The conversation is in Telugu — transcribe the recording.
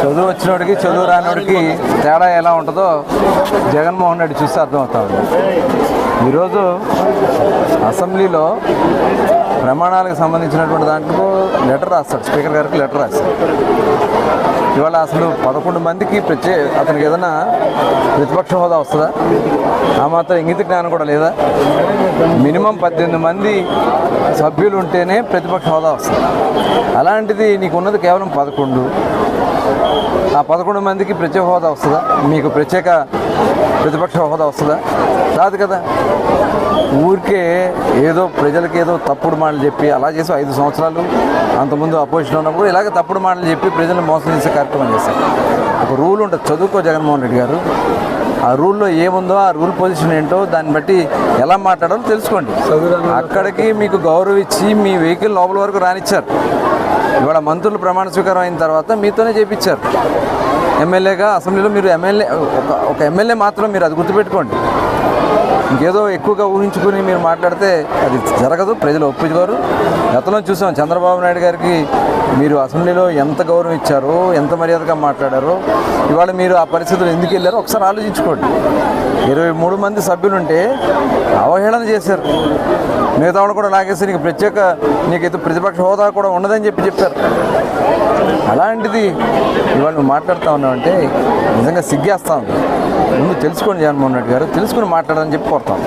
చదువు వచ్చినోడికి చదువు రానోడికి తేడా ఎలా ఉంటుందో జగన్మోహన్ రెడ్డి చూస్తే అర్థమవుతా ఉంది ఈరోజు అసెంబ్లీలో ప్రమాణాలకు సంబంధించినటువంటి దాంట్లో లెటర్ రాస్తాడు. స్పీకర్ గారికి లెటర్ రాస్తాడు ఇవాళ అసలు పదకొండు మందికి ప్రత్యే అతనికి ఏదైనా ప్రతిపక్ష హోదా వస్తుందా? ఆ మాత్రం ఇంగిత జ్ఞానం కూడా లేదా? మినిమం పద్దెనిమిది మంది సభ్యులు ఉంటేనే ప్రతిపక్ష హోదా వస్తుంది. అలాంటిది నీకున్నది కేవలం పదకొండు. ఆ పదకొండు మందికి ప్రత్యేక హోదా వస్తుందా? మీకు ప్రత్యేక ప్రతిపక్ష హోదా వస్తుందా? రాదు కదా. ఊరికే ఏదో ప్రజలకి ఏదో తప్పుడు మాటలు చెప్పి అలా చేసి ఐదు సంవత్సరాలు అంతకుముందు అపోజిషన్ ఉన్నప్పుడు ఇలాగే తప్పుడు మాటలు చెప్పి ప్రజలను మోసం చేసే కార్యక్రమం చేశారు. ఒక రూల్ ఉంటుంది. చదువుకో జగన్మోహన్ రెడ్డి గారు. ఆ రూల్లో ఏముందో ఆ రూల్ పొజిషన్ ఏంటో దాన్ని బట్టి ఎలా మాట్లాడాలో తెలుసుకోండి. అక్కడికి మీకు గౌరవం ఇచ్చి మీ వెహికల్ లోపల వరకు రానిచ్చారు. ఇవాళ మంత్రులు ప్రమాణ స్వీకారం అయిన తర్వాత మీతోనే చేపించారు. ఎమ్మెల్యేగా అసెంబ్లీలో మీరు ఎమ్మెల్యే ఒక ఒక ఎమ్మెల్యే మాత్రం మీరు అది గుర్తుపెట్టుకోండి. ఇంకేదో ఎక్కువగా ఊహించుకుని మీరు మాట్లాడితే అది జరగదు. ప్రజలు ఒప్పుకోరు. గతంలో చూసాం చంద్రబాబు నాయుడు గారికి మీరు అసెంబ్లీలో ఎంత గౌరవం ఇచ్చారో ఎంత మర్యాదగా మాట్లాడారో ఇవాళ మీరు ఆ పరిస్థితులు ఎందుకు వెళ్ళారో ఒకసారి ఆలోచించుకోండి. ఇరవై మూడు మంది సభ్యులుంటే అవహేళన చేశారు. మిగతా వాళ్ళు కూడా లాగేసి నీకు ప్రత్యేక నీకైతే ప్రతిపక్ష హోదా కూడా ఉండదని చెప్పి చెప్పారు. అలాంటిది ఇవాళ నువ్వు మాట్లాడుతూ ఉన్నావంటే నిజంగా సిగ్గేస్తా ఉంది. ముందు తెలుసుకోండి జగన్మోహన్ రెడ్డి గారు తెలుసుకుని మాట్లాడని చెప్పి కోరుతాం